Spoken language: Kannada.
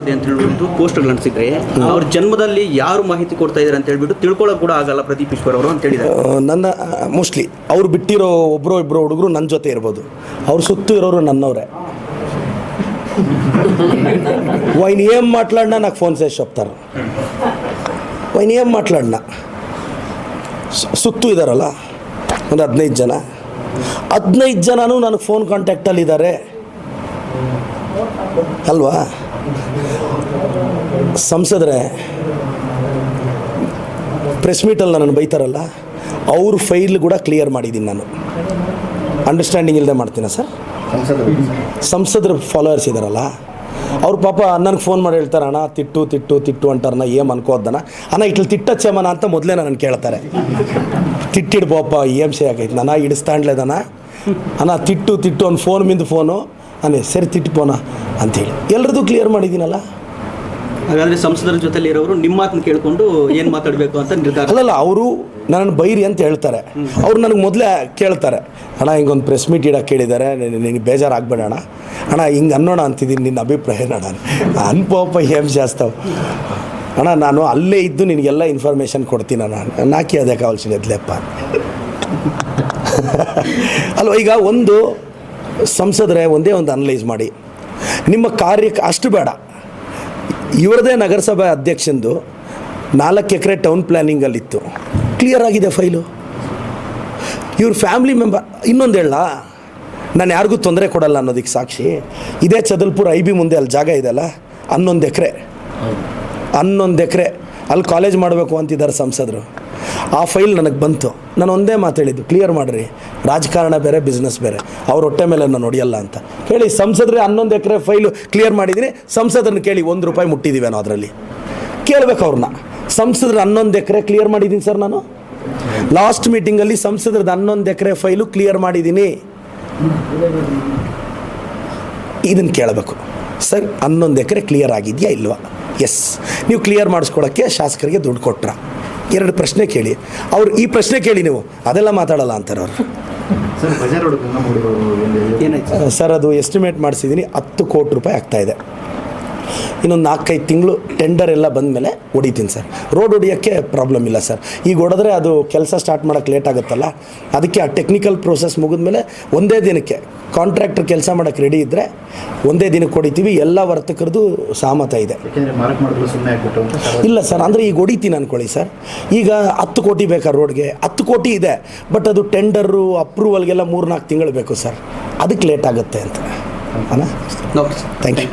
ಇದೆ ಅಂತ ಹೇಳ್ಬಿಟ್ಟು ಪೋಸ್ಟ್ಗಳು ಅನ್ಸಿದ್ರೆ ಅವ್ರ ಜನ್ಮದಲ್ಲಿ ಯಾರು ಮಾಹಿತಿ ಕೊಡ್ತಾ ಇದಾರೆ ಅಂತ ಹೇಳ್ಬಿಟ್ಟು ತಿಳ್ಕೊಳ್ಳೋಕೆ ಕೂಡ ಆಗಲ್ಲ ಪ್ರದೀಪ್ ಈಶ್ವರ್ ಅವರು ಅಂತ ಹೇಳಿದ್ದಾರೆ ಆ, ನನ್ನ ಮೋಸ್ಟ್ಲಿ ಅವ್ರು ಬಿಟ್ಟಿರೋ ಒಬ್ಬರು ಇಬ್ಬರು ಹುಡುಗರು ನನ್ನ ಜೊತೆ ಇರ್ಬೋದು ಅವ್ರ ಸುತ್ತು ಇರೋರು ನನ್ನವರೇ వైన్ ఏం మాట్లాడినా నాకు ఫోన్ చేసి చెప్తారు వైన్ ఏం మాట్లాడినా ಸು- ಸುತ್ತು ಇದ್ದಾರಲ್ಲ ಒಂದು ಹದಿನೈದು ಜನ ಹದಿನೈದು ಜನನೂ ನನಗೆ ಫೋನ್ ಕಾಂಟ್ಯಾಕ್ಟಲ್ಲಿ ಇದ್ದಾರೆ ಅಲ್ವಾ ಸಂಸದ್ರೆ ಪ್ರೆಸ್ ಮೀಟಲ್ಲಿ ನನ್ನನ್ನು ಬೈತಾರಲ್ಲ, ಅವ್ರ ಫೈಲ್ ಕೂಡ ಕ್ಲಿಯರ್ ಮಾಡಿದ್ದೀನಿ ನಾನು. ಅಂಡರ್ಸ್ಟ್ಯಾಂಡಿಂಗ್ ಇಲ್ಲದೆ ಮಾಡ್ತೀನ ಸರ್? ಸಂಸದರ ಫಾಲೋವರ್ಸ್ ಇದ್ದಾರಲ್ಲ ಅವ್ರ ಪಾಪ ನನಗೆ ಫೋನ್ ಮಾಡಿ ಹೇಳ್ತಾರೆ, ಅಣ್ಣ, ತಿಟ್ಟು ತಿಟ್ಟು ತಿಟ್ಟು ಅಂತಾರಣ್ಣ ಏಮ್ ಅನ್ಕೋದನ ಅಣ್ಣ, ಇಟ್ಲು ತಿಟ್ಟಚ್ಚಮ್ಮನ ಅಂತ ಮೊದಲೇ ನಾನು ಕೇಳ್ತಾರೆ. ತಿಟ್ಟಿಡ್ಬೋಪ್ಪ ಏಮ್ ಸೇ ಆಗೈತೆ, ನಾನು ಇಡಿಸ್ತಾಂಡ್ಲೇದನ ಅಣ್ಣ, ತಿಟ್ಟು ತಿಟ್ಟು ಅವ್ನು ಫೋನ್ ಮಿಂದ ಫೋನು ಅನೇ ಸರಿ ತಿಟ್ಟು ಅಂಥೇಳಿ. ಎಲ್ರದ್ದು ಕ್ಲಿಯರ್ ಮಾಡಿದ್ದೀನಲ್ಲ? ಹಾಗಾದರೆ ಸಂಸದರ ಜೊತೆಲಿ ಇರೋರು ನಿಮ್ಮ ಮಾತನ್ನು ಕೇಳಿಕೊಂಡು ಏನು ಮಾತಾಡಬೇಕು ಅಂತ ನಿರ್ಧಾರ? ಅಲ್ಲಲ್ಲ ಅವರು ನನ್ನ ಬೈರಿ ಅಂತ ಹೇಳ್ತಾರೆ. ಅವ್ರು ನನಗೆ ಮೊದಲೇ ಕೇಳ್ತಾರೆ. ಅಣ್ಣ ಹಿಂಗೊಂದು ಪ್ರೆಸ್ ಮೀಟ್ ಇಡೋಕೆ ಕೇಳಿದ್ದಾರೆ ನಿನಗೆ ಬೇಜಾರಾಗಬೇಡ ಅಣ್ಣ ಅಣ್ಣ ಹಿಂಗೆ ಅನ್ನೋಣ ಅಂತಿದ್ದೀನಿ ನಿನ್ನ ಅಭಿಪ್ರಾಯ ಅಣ್ಣ ಅನ್ಪೋಪ ಹೇಮ್ ಜಾಸ್ತವ್. ಅಣ್ಣ ನಾನು ಅಲ್ಲೇ ಇದ್ದು ನಿನಗೆಲ್ಲ ಇನ್ಫಾರ್ಮೇಷನ್ ಕೊಡ್ತೀನಿ ನಾನು. ನಾಕಿ ಅದೇ ಕಾವಲ್ಸಿಗದ್ಲೆಪ್ಪ ಅಲ್ವ ಈಗ ಒಂದು ಸಂಸದರೇ ಒಂದೇ ಒಂದು ಅನಲೈಸ್ ಮಾಡಿ. ನಿಮ್ಮ ಕಾರ್ಯಕ್ಕೆ ಅಷ್ಟು ಬೇಡ. ಇವರದೇ ನಗರಸಭೆ ಅಧ್ಯಕ್ಷಂದು ನಾಲ್ಕು ಎಕರೆ ಟೌನ್ ಪ್ಲ್ಯಾನಿಂಗಲ್ಲಿತ್ತು ಕ್ಲಿಯರ್ ಆಗಿದೆ ಫೈಲು ಇವ್ರ ಫ್ಯಾಮಿಲಿ ಮೆಂಬರ್ ಇನ್ನೊಂದು ಹೇಳ, ನಾನು ಯಾರಿಗೂ ತೊಂದರೆ ಕೊಡಲ್ಲ ಅನ್ನೋದಕ್ಕೆ ಸಾಕ್ಷಿ. ಇದೇ ಚದಲ್ಪುರ ಐ ಬಿ ಮುಂದೆ ಅಲ್ಲಿ ಜಾಗ ಇದೆಯಲ್ಲ, ಹನ್ನೊಂದು ಎಕರೆ. ಹನ್ನೊಂದು ಎಕರೆ. ಅಲ್ಲಿ ಕಾಲೇಜ್ ಮಾಡಬೇಕು ಅಂತಿದ್ದಾರೆ ಸಂಸದರು. ಆ ಫೈಲ್ ನನಗೆ ಬಂತು. ನಾನು ಒಂದೇ ಮಾತು ಹೇಳಿದ್ದು ಕ್ಲಿಯರ್ ಮಾಡಿರಿ. ರಾಜಕಾರಣ ಬೇರೆ ಬಿಸ್ನೆಸ್ ಬೇರೆ. ಅವ್ರ ಹೊಟ್ಟೆ ಮೇಲೆ ನಾನು ಹೊಡೆಯಲ್ಲ ಅಂತ. ಹೇಳಿ, ಸಂಸದ್ರೆ ಹನ್ನೊಂದು ಎಕರೆ ಫೈಲು ಕ್ಲಿಯರ್ ಮಾಡಿದ್ದೀನಿ ಸಂಸದರನ್ನ ಕೇಳಿ, ಒಂದು ರೂಪಾಯಿ ಮುಟ್ಟಿದ್ದೀವಿ ನಾವು ಅದರಲ್ಲಿ? ಕೇಳಬೇಕು ಅವ್ರನ್ನ ಸಂಸದ್ರ ಹನ್ನೊಂದು ಎಕರೆ ಕ್ಲಿಯರ್ ಮಾಡಿದ್ದೀನಿ ಸರ್ ನಾನು. ಲಾಸ್ಟ್ ಮೀಟಿಂಗಲ್ಲಿ ಸಂಸದರದ ಹನ್ನೊಂದು ಎಕರೆ ಫೈಲು ಕ್ಲಿಯರ್ ಮಾಡಿದ್ದೀನಿ ಇದನ್ನು ಕೇಳಬೇಕು. ಸರ್, ಹನ್ನೊಂದು ಎಕರೆ ಕ್ಲಿಯರ್ ಆಗಿದೆಯಾ ಇಲ್ವಾ? ಎಸ್ ನೀವು ಕ್ಲಿಯರ್ ಮಾಡಿಸ್ಕೊಡೋಕ್ಕೆ ಶಾಸಕರಿಗೆ ದುಡ್ಡು ಕೊಟ್ರ. ಎರಡು ಪ್ರಶ್ನೆ ಕೇಳಿ. ಅವ್ರು ಈ ಪ್ರಶ್ನೆ ಕೇಳಿ ನೀವು. ಅದೆಲ್ಲ ಮಾತಾಡಲ್ಲ ಅಂತಾರೆ ಅವರು. ಸರ್ ಅದು ಎಸ್ಟಿಮೇಟ್ ಮಾಡಿಸಿದ್ದೀನಿ ಹತ್ತು ಕೋಟಿ ರೂಪಾಯಿ ಆಗ್ತಾಯಿದೆ ಇನ್ನೊಂದು ನಾಲ್ಕೈದು ತಿಂಗಳು ಟೆಂಡರ್ ಎಲ್ಲ ಬಂದಮೇಲೆ ಹೊಡಿತೀನಿ ಸರ್. ರೋಡ್ ಹೊಡಿಯೋಕ್ಕೆ ಪ್ರಾಬ್ಲಮ್ ಇಲ್ಲ ಸರ್. ಈಗ ಹೊಡೆದ್ರೆ ಅದು ಕೆಲಸ ಸ್ಟಾರ್ಟ್ ಮಾಡೋಕ್ಕೆ ಲೇಟ್ ಆಗುತ್ತಲ್ಲ? ಅದಕ್ಕೆ ಆ ಟೆಕ್ನಿಕಲ್ ಪ್ರೋಸೆಸ್ ಮುಗಿದ್ಮೇಲೆ ಒಂದೇ ದಿನಕ್ಕೆ ಕಾಂಟ್ರಾಕ್ಟರ್ ಕೆಲಸ ಮಾಡೋಕ್ಕೆ ರೆಡಿ ಇದ್ದರೆ ಒಂದೇ ದಿನಕ್ಕೆ ಹೊಡಿತೀವಿ. ಎಲ್ಲ ವರ್ತಕರದ್ದು ಸಹಮತ ಇದೆ. ಇಲ್ಲ ಸರ್ ಅಂದರೆ ಈಗ ಹೊಡಿತೀನಿ ಅಂದ್ಕೊಳ್ಳಿ ಸರ್. ಈಗ ಹತ್ತು ಕೋಟಿ ಬೇಕಾ ರೋಡ್ಗೆ ಹತ್ತು ಕೋಟಿ ಇದೆ ಬಟ್ ಅದು ಟೆಂಡರು ಅಪ್ರೂವಲ್ಗೆಲ್ಲ ಮೂರು ನಾಲ್ಕು ತಿಂಗಳು ಬೇಕು ಸರ್. ಅದಕ್ಕೆ ಲೇಟ್ ಆಗುತ್ತೆ ಅಂತ. Thank you